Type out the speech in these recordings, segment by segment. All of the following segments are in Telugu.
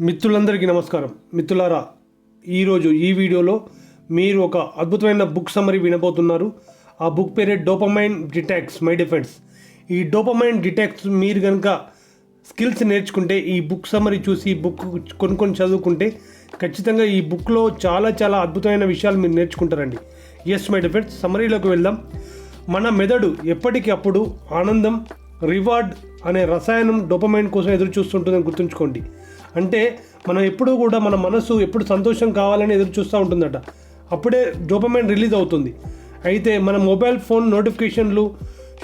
మిత్రులందరికీ నమస్కారం. మిత్రులారా ఈరోజు ఈ వీడియోలో మీరు ఒక అద్భుతమైన బుక్ సమరీ వినబోతున్నారు. ఆ బుక్ పేరే డోపమైన్ డిటాక్స్ మై డిఫెన్స్ ఈ డోపమైన్ డిటాక్స్ మీరు కనుక స్కిల్స్ నేర్చుకుంటే ఈ బుక్ సమరీ చూసి ఈ బుక్ కొనుక్కొని చదువుకుంటే ఖచ్చితంగా ఈ బుక్లో చాలా చాలా అద్భుతమైన విషయాలు మీరు నేర్చుకుంటారండి. ఎస్ మై డిఫెన్స్ సమరీలోకి వెళ్దాం. మన మెదడు ఎప్పటికప్పుడు ఆనందం రివార్డ్ అనే రసాయనం డోపమైన్ కోసం ఎదురు చూస్తుంటుందని గుర్తుంచుకోండి. అంటే మనం ఎప్పుడూ కూడా మన మనసు ఎప్పుడు సంతోషం కావాలని ఎదురు చూస్తూ ఉంటుందట. అప్పుడే డోపమైన్ రిలీజ్ అవుతుంది. అయితే మన మొబైల్ ఫోన్ నోటిఫికేషన్లు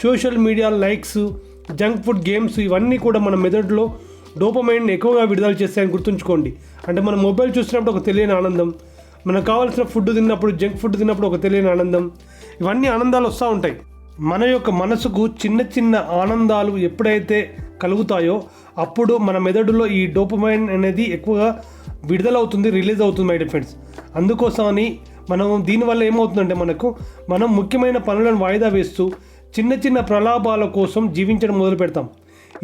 social media likes junk food games ఇవన్నీ కూడా మన మెదడులో డోపమైన్ ఎక్కువగా విడుదల చేస్తాయని గుర్తుంచుకోండి. అంటే మన మొబైల్ చూసినప్పుడు ఒక తెలియని ఆనందం మనకు కావాల్సిన ఫుడ్ తిన్నప్పుడు జంక్ ఫుడ్ తిన్నప్పుడు ఒక తెలియని ఆనందం ఇవన్నీ ఆనందాలు వస్తూ ఉంటాయి. మన యొక్క మనసుకు చిన్న చిన్న ఆనందాలు ఎప్పుడైతే కలుగుతాయో అప్పుడు మన మెదడులో ఈ డోపమైన్ అనేది ఎక్కువగా విడుదలవుతుంది రిలీజ్ అవుతుంది మై డిఫెండ్స్ అందుకోసమని మనం దీనివల్ల ఏమవుతుందంటే మనకు మనం ముఖ్యమైన పనులను వాయిదా వేస్తూ చిన్న చిన్న ప్రలాభాల కోసం జీవించడం మొదలు పెడతాం.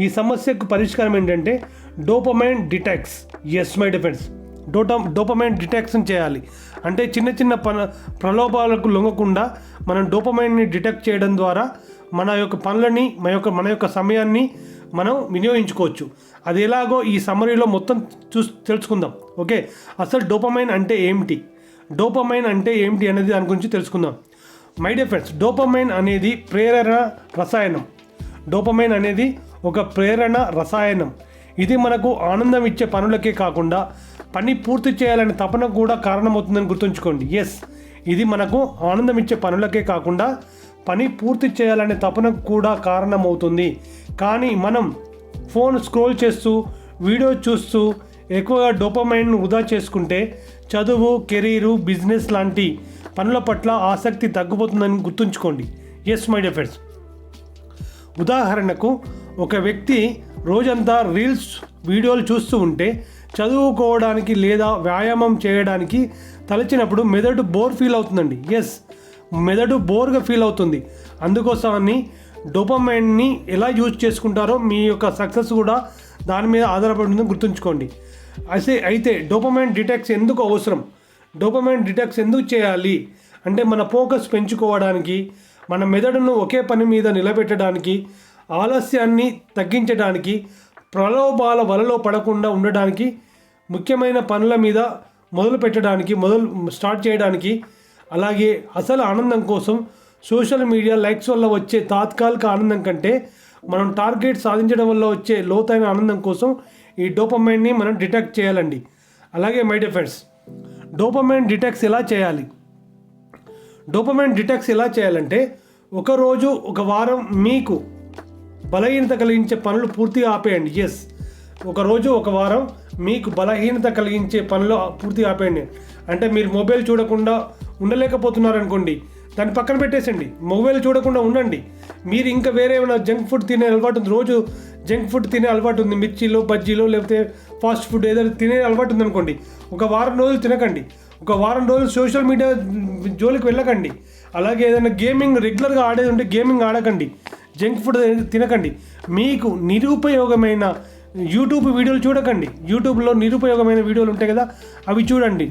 ఈ సమస్యకు పరిష్కారం ఏంటంటే dopamine detox. Yes my defends డోటా dopamine detection చేయాలి. అంటే చిన్న చిన్న పన ప్రలోభాలకు లొంగకుండా మనం డోపమైన్ని డిటెక్ట్ చేయడం ద్వారా మన యొక్క పనులని మన యొక్క మన యొక్క సమయాన్ని మనం వినియోగించుకోవచ్చు. అది ఎలాగో ఈ సమరీలో మొత్తం చూ తెలుసుకుందాం. ఓకే? అసలు డోపమైన్ అంటే ఏమిటి? డోపమైన్ అంటే ఏమిటి అనేది దాని గురించి తెలుసుకుందాం. మై డియర్ ఫ్రెండ్స్ డోపమైన్ అనేది ప్రేరణ రసాయనం. డోపమైన్ అనేది ఒక ప్రేరణ రసాయనం. ఇది మనకు ఆనందం ఇచ్చే పనులకే కాకుండా పని పూర్తి చేయాలనే తపన కూడా కారణమవుతుందని గుర్తుంచుకోండి. ఎస్ ఇది మనకు ఆనందం ఇచ్చే పనులకే కాకుండా పని పూర్తి చేయాలనే తపనకు కూడా కారణమవుతుంది. కానీ మనం ఫోన్ స్క్రోల్ చేస్తూ వీడియో చూస్తూ ఎక్కువగా డోపమైన్ వృధా చేసుకుంటే చదువు కెరీరు బిజినెస్ లాంటి పనుల పట్ల ఆసక్తి తగ్గిపోతుందని గుర్తుంచుకోండి. ఎస్ మై డియర్ ఫ్రెండ్స్ ఉదాహరణకు ఒక వ్యక్తి రోజంతా రీల్స్ వీడియోలు చూస్తూ ఉంటే చదువుకోవడానికి లేదా వ్యాయామం చేయడానికి తలచినప్పుడు మెదడు బోర్ ఫీల్ అవుతుందండి. ఎస్ మెదడు బోర్గా ఫీల్ అవుతుంది. అందుకోసమని డోపమైన్ని ఎలా యూజ్ చేసుకుంటారో మీ యొక్క సక్సెస్ కూడా దాని మీద ఆధారపడి ఉందని గుర్తుంచుకోండి. అయితే అయితే డోపమైన్ డిటెక్స్ ఎందుకు అవసరం? డోపమైన్ డిటెక్స్ ఎందుకు చేయాలి? అంటే మన ఫోకస్ పెంచుకోవడానికి మన మెదడును ఒకే పని మీద నిలబెట్టడానికి ఆలస్యాన్ని తగ్గించడానికి ప్రలోభాల వలలో పడకుండా ఉండడానికి ముఖ్యమైన పనుల మీద మొదలు పెట్టడానికి మొదలు స్టార్ట్ చేయడానికి అలాగే అసలు ఆనందం కోసం సోషల్ మీడియా లైక్స్ వల్ల వచ్చే తాత్కాలిక ఆనందం కంటే మనం టార్గెట్ సాధించడం వల్ల వచ్చే లోతైన ఆనందం కోసం ఈ డోపమైన్ని మనం డిటెక్ట్ చేయాలండి. అలాగే my dear friends dopamine detects ఎలా చేయాలి? డోపమైన్ డిటెక్ట్స్ ఎలా చేయాలంటే ఒకరోజు ఒక వారం మీకు బలహీనత కలిగించే పనులు పూర్తిగా ఆపేయండి. ఎస్ ఒకరోజు ఒక వారం మీకు బలహీనత కలిగించే పనులు పూర్తిగా ఆపేయండి. అంటే మీరు మొబైల్ చూడకుండా ఉండలేకపోతున్నారు అనుకోండి దాన్ని పక్కన పెట్టేసండి మొబైల్ చూడకుండా ఉండండి. మీరు ఇంకా వేరే ఏమైనా జంక్ ఫుడ్ తినే అలవాటు ఉంది? రోజు జంక్ ఫుడ్ తినే అలవాటు ఉంది? మిర్చిలో బజ్జీలో లేకపోతే ఫాస్ట్ ఫుడ్ ఏదైనా తినే అలవాటు ఉంది అనుకోండి ఒక వారం రోజులు తినకండి. ఒక వారం రోజులు సోషల్ మీడియా జోలికి వెళ్ళకండి. అలాగే ఏదైనా గేమింగ్ రెగ్యులర్గా ఆడేది ఉంటే గేమింగ్ ఆడకండి. జంక్ ఫుడ్ తినకండి. మీకు నిరుపయోగమైన యూట్యూబ్ వీడియోలు చూడకండి. యూట్యూబ్లో నిరుపయోగమైన వీడియోలు ఉంటాయి కదా అవి చూడండి.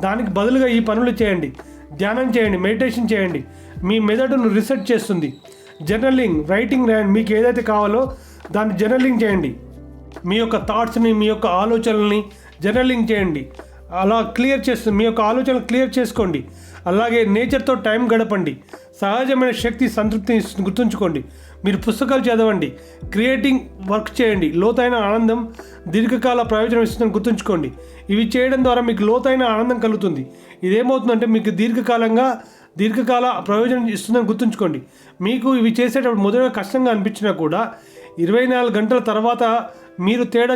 దానికి బదులుగా ఈ పనులు చేయండి. ధ్యానం చేయండి మెడిటేషన్ చేయండి. మీ మెదడును రీసెర్చ్ చేస్తుంది. జర్నలింగ్ రైటింగ్ రాయండి మీకు ఏదైతే కావాలో దాన్ని జర్నలింగ్ చేయండి. మీ యొక్క థాట్స్ని మీ యొక్క ఆలోచనల్ని జర్నలింగ్ చేయండి. అలా క్లియర్ చేస్తుంది మీ యొక్క ఆలోచనలు క్లియర్ చేసుకోండి. అలాగే నేచర్తో టైం గడపండి. సహజమైన శక్తి సంతృప్తిని గుర్తుంచుకోండి. మీరు పుస్తకాలు చదవండి. క్రియేటింగ్ వర్క్ చేయండి. లోతైన ఆనందం దీర్ఘకాల ప్రయోజనం ఇస్తుందని గుర్తుంచుకోండి. ఇవి చేయడం ద్వారా మీకు లోతైన ఆనందం కలుగుతుంది. ఇదేమవుతుందంటే మీకు దీర్ఘకాలంగా దీర్ఘకాల ప్రయోజనం ఇస్తుందని గుర్తుంచుకోండి. మీకు ఇవి చేసేటప్పుడు మొదటగా కష్టంగా అనిపించినా కూడా ఇరవై నాలుగు గంటల తర్వాత మీరు తేడా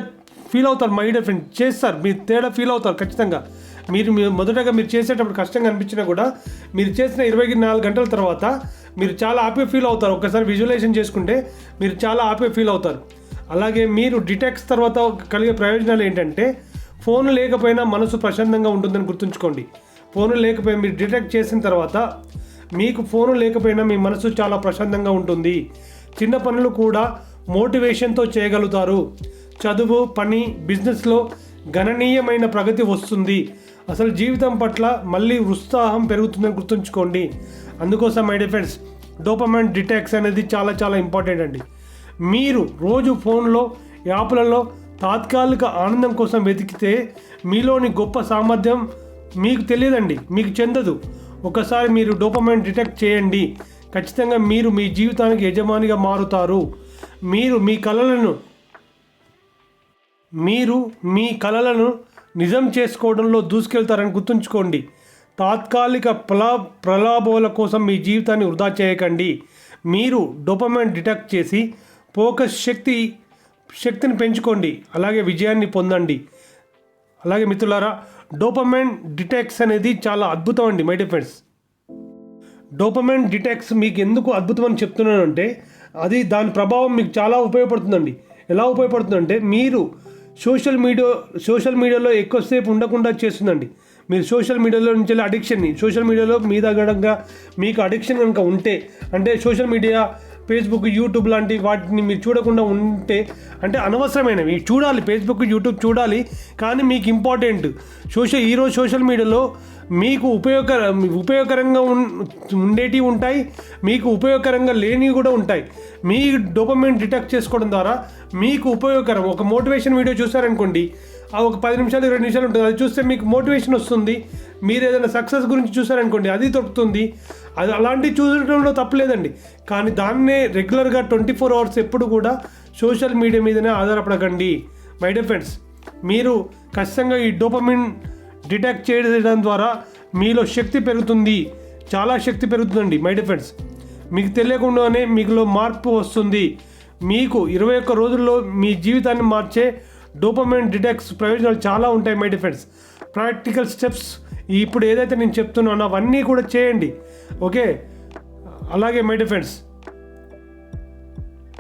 ఫీల్ అవుతారు మై డియర్ ఫ్రెండ్ చేస్తారు. మీరు తేడా ఫీల్ అవుతారు ఖచ్చితంగా. మీరు మొదటగా మీరు చేసేటప్పుడు కష్టంగా అనిపించినా కూడా మీరు చేసిన ఇరవై నాలుగు గంటల తర్వాత మీరు చాలా హ్యాపీ ఫీల్ అవుతారు. ఒకసారి విజువలైజేషన్ చేసుకుంటే మీరు చాలా హ్యాపీ ఫీల్ అవుతారు. అలాగే మీరు డిటెక్ట్స్ తర్వాత కలిగే ప్రయోజనాలు ఏంటంటే ఫోన్ లేకపోయినా మనసు ప్రశాంతంగా ఉంటుందని గుర్తుంచుకోండి. ఫోన్ లేకపోయినా మీరు డిటెక్ట్ చేసిన తర్వాత మీకు ఫోన్ లేకపోయినా మీ మనసు చాలా ప్రశాంతంగా ఉంటుంది. చిన్న పనులు కూడా మోటివేషన్తో చేయగలుగుతారు. చదువు పని బిజినెస్లో గణనీయమైన ప్రగతి వస్తుంది. అసలు జీవితం పట్ల మళ్ళీ ఉత్సాహం పెరుగుతుందని గుర్తుంచుకోండి. అందుకోసం మై డిఫెండ్స్ డోపమెంట్ డిటాక్స్ అనేది చాలా చాలా ఇంపార్టెంట్ అండి. మీరు రోజు ఫోన్లో యాప్లలో తాత్కాలిక ఆనందం కోసం వెతికితే మీలోని గొప్ప సామర్థ్యం మీకు తెలియదండి మీకు చెందదు. ఒకసారి మీరు డోపమైన్ డిటెక్ట్ చేయండి. ఖచ్చితంగా మీరు మీ జీవితానికి యజమానిగా మారుతారు. మీరు మీ కళలను మీరు మీ కలలను నిజం చేసుకోవడంలో దూసుకెళ్తారని గుర్తుంచుకోండి. తాత్కాలిక ప్రలా ప్రలాభాల కోసం మీ జీవితాన్ని వృధా చేయకండి. మీరు డొపమైన్ డిటెక్ట్ చేసి ఫోకస్ శక్తి శక్తిని పెంచుకోండి. అలాగే విజయాన్ని పొందండి. అలాగే మిత్రులారా డోపమైన్ డిటెక్స్ అనేది చాలా అద్భుతం అండి మై డిఫెండ్స్ డోపమైన్ డిటెక్స్ మీకు ఎందుకు అద్భుతం అని చెప్తున్నానంటే అది దాని ప్రభావం మీకు చాలా ఉపయోగపడుతుందండి. ఎలా ఉపయోగపడుతుందంటే మీరు సోషల్ మీడియా సోషల్ మీడియాలో ఎక్కువసేపు ఉండకుండా చేస్తుందండి. మీరు సోషల్ మీడియాలో నుంచి అడిక్షన్ని సోషల్ మీడియాలో మీ దగ్గరగా మీకు అడిక్షన్ కనుక ఉంటే అంటే సోషల్ మీడియా ఫేస్బుక్ యూట్యూబ్ లాంటి వాటిని మీరు చూడకుండా ఉంటే అంటే అనవసరమైనవి. చూడాలి ఫేస్బుక్ యూట్యూబ్ చూడాలి కానీ మీకు ఇంపార్టెంట్. సోషల్ ఈరోజు సోషల్ మీడియాలో మీకు ఉపయోగకర ఉపయోగకరంగా ఉండేటివి ఉంటాయి మీకు ఉపయోగకరంగా లేనివి కూడా ఉంటాయి. మీ డోపమైన్ డిటెక్ట్ చేసుకోవడం ద్వారా మీకు ఉపయోగకరం. ఒక మోటివేషన్ వీడియో చూసారనుకోండి ఆ ఒక పది నిమిషాలు ఇరవై నిమిషాలు ఉంటుంది. అది చూస్తే మీకు మోటివేషన్ వస్తుంది. మీరు ఏదైనా సక్సెస్ గురించి చూసారనుకోండి అది దొరుకుతుంది అది అలాంటివి చూడటంలో తప్పలేదండి కానీ దాన్నే రెగ్యులర్గా ట్వంటీ ఫోర్ అవర్స్ ఎప్పుడు కూడా సోషల్ మీడియా మీదనే ఆధారపడకండి. మై డియర్ ఫ్రెండ్స్ మీరు ఖచ్చితంగా ఈ డోపమిన్ డిటెక్ట్ చేయడం ద్వారా మీలో శక్తి పెరుగుతుంది. చాలా శక్తి పెరుగుతుందండి మై డియర్ మీకు తెలియకుండానే మీకులో మార్పు వస్తుంది. మీకు ఇరవై ఒక్క రోజుల్లో మీ జీవితాన్ని మార్చే డోపమైన్ డిటెక్స్ ప్రయోజనాలు చాలా ఉంటాయి మై డిఫెండ్స్ ప్రాక్టికల్ స్టెప్స్ ఇప్పుడు ఏదైతే నేను చెప్తున్నానో అవన్నీ కూడా చేయండి. ఓకే? అలాగే మై డిఫెండ్స్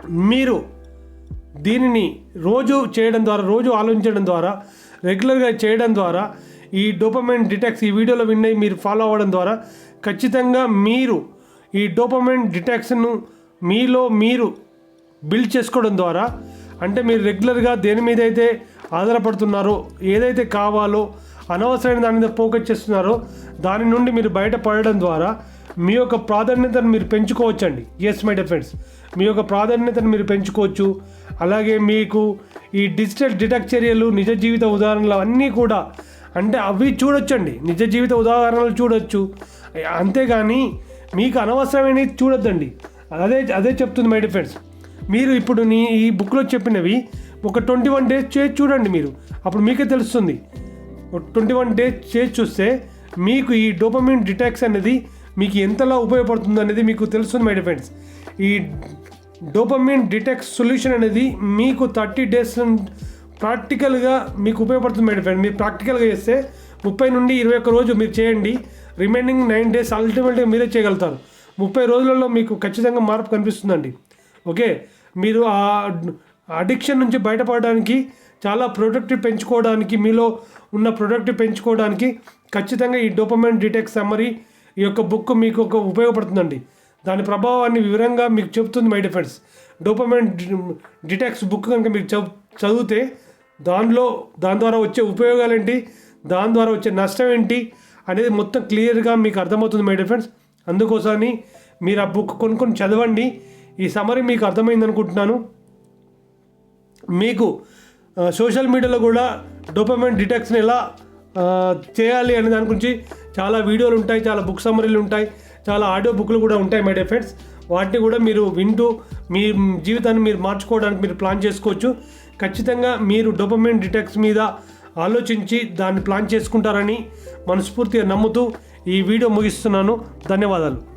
మీరు దీనిని రోజు చేయడం ద్వారా రోజు ఆలోచించడం ద్వారా రెగ్యులర్గా చేయడం ద్వారా ఈ డోపమైన్ డిటాక్స్ ఈ వీడియోలో విన్నవి మీరు ఫాలో అవ్వడం ద్వారా ఖచ్చితంగా మీరు ఈ డోపమైన్ డిటాక్స్ను మీలో మీరు బిల్డ్ చేసుకోవడం ద్వారా అంటే మీరు రెగ్యులర్గా దేని మీద అయితే ఆధారపడుతున్నారో ఏదైతే కావాలో అనవసరమైన దాని మీద ఫోకస్ చేస్తున్నారో దాని నుండి మీరు బయటపడడం ద్వారా మీ యొక్క ప్రాధాన్యతను మీరు పెంచుకోవచ్చండి. ఎస్ మై డిఫెన్స్ మీ యొక్క ప్రాధాన్యతను మీరు పెంచుకోవచ్చు. అలాగే మీకు ఈ డిజిటల్ డిటెక్ట్ చర్యలు నిజ జీవిత ఉదాహరణలు అన్నీ కూడా అంటే అవి చూడొచ్చండి. నిజ జీవిత ఉదాహరణలు చూడొచ్చు. అంతేగాని మీకు అనవసరమైనవి చూడొద్దండి. అదే అదే చెప్తుంది మై డిఫెండ్స్ మీరు ఇప్పుడు నీ ఈ బుక్లో చెప్పినవి ఒక ట్వంటీ వన్ డేస్ చేసి చూడండి మీరు. అప్పుడు మీకే తెలుస్తుంది. ట్వంటీ వన్ డేస్ చేసి చూస్తే మీకు ఈ డోపమిన్ డిటాక్స్ అనేది మీకు ఎంతలా ఉపయోగపడుతుంది అనేది మీకు తెలుస్తుంది మై డిఫెండ్స్ ఈ డోపమిన్ డిటాక్స్ సొల్యూషన్ అనేది మీకు థర్టీ డేస్ ప్రాక్టికల్గా మీకు ఉపయోగపడుతుంది మై డిఫెండ్ మీరు ప్రాక్టికల్గా చేస్తే ముప్పై నుండి ఇరవై ఒక్క రోజు మీరు చేయండి. రిమైనింగ్ నైన్ డేస్ అల్టిమేట్గా మీరే చేయగలుగుతారు. ముప్పై రోజులలో మీకు ఖచ్చితంగా మార్పు కనిపిస్తుందండి. ఓకే? మీరు ఆ అడిక్షన్ నుంచి బయటపడడానికి చాలా ప్రొడక్టివ్ పెంచుకోవడానికి మీలో ఉన్న ప్రొడక్టివ్ పెంచుకోవడానికి ఖచ్చితంగా ఈ డోపమెంట్ డిటెక్స్ సమ్మరీ ఈ యొక్క బుక్ మీకు ఒక ఉపయోగపడుతుందండి. దాని ప్రభావాన్ని వివరంగా మీకు చెబుతుంది my defends dopamine detox book కనుక మీరు చదివితే దానిలో దాని ద్వారా వచ్చే ఉపయోగాలు ఏంటి దాని ద్వారా వచ్చే నష్టం ఏంటి అనేది మొత్తం క్లియర్గా మీకు అర్థమవుతుంది మై ఫ్రెండ్స్. అందుకోసమని మీరు ఆ బుక్ కొనుక్కొని చదవండి. ఈ సమరీ మీకు అర్థమైంది అనుకుంటున్నాను మీకు సోషల్ మీడియాలో కూడా డోపమెంట్ డిటెక్స్ని ఎలా చేయాలి అనే దాని గురించి చాలా వీడియోలు ఉంటాయి చాలా బుక్ సమరీలు ఉంటాయి చాలా ఆడియో బుక్లు కూడా ఉంటాయి మై ఫ్రెండ్స్. వాటిని కూడా మీరు వింటూ మీ జీవితాన్ని మీరు మార్చుకోవడానికి మీరు ప్లాన్ చేసుకోవచ్చు. ఖచ్చితంగా మీరు డోపమైన్ డిటెక్స్ మీద ఆలోచించి దాన్ని ప్లాన్ చేసుకుంటారని మనస్ఫూర్తిగా నమ్ముతూ ఈ వీడియో ముగిస్తున్నాను. ధన్యవాదాలు.